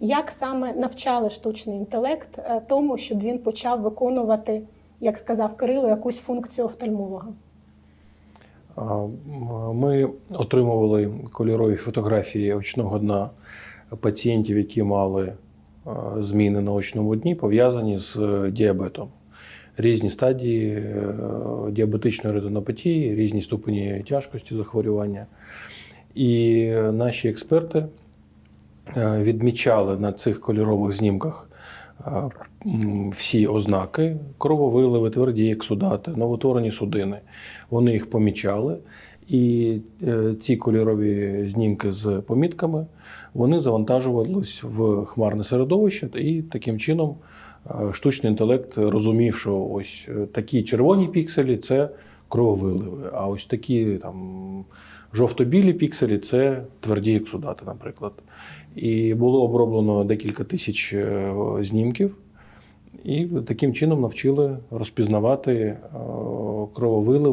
Як саме навчали штучний інтелект е, тому, щоб він почав виконувати, як сказав Кирило, якусь функцію офтальмолога? Ми отримували кольорові фотографії очного дна пацієнтів, які мали зміни на очному дні, пов'язані з е, діабетом. Різні стадії е, діабетичної ретинопатії, різні ступені тяжкості захворювання. І наші експерти е, відмічали на цих кольорових знімках е, всі ознаки крововиливи, тверді ексудати, новотворені судини. Вони їх помічали. І е, ці кольорові знімки з помітками вони завантажувались в хмарне середовище, і таким чином е, штучний інтелект розумів, що ось е, такі червоні пікселі це крововиливи, а ось такі там жовто-білі пікселі це тверді ексудати, наприклад. І було оброблено декілька тисяч е, знімків. І таким чином навчили розпізнавати е, крововиливи.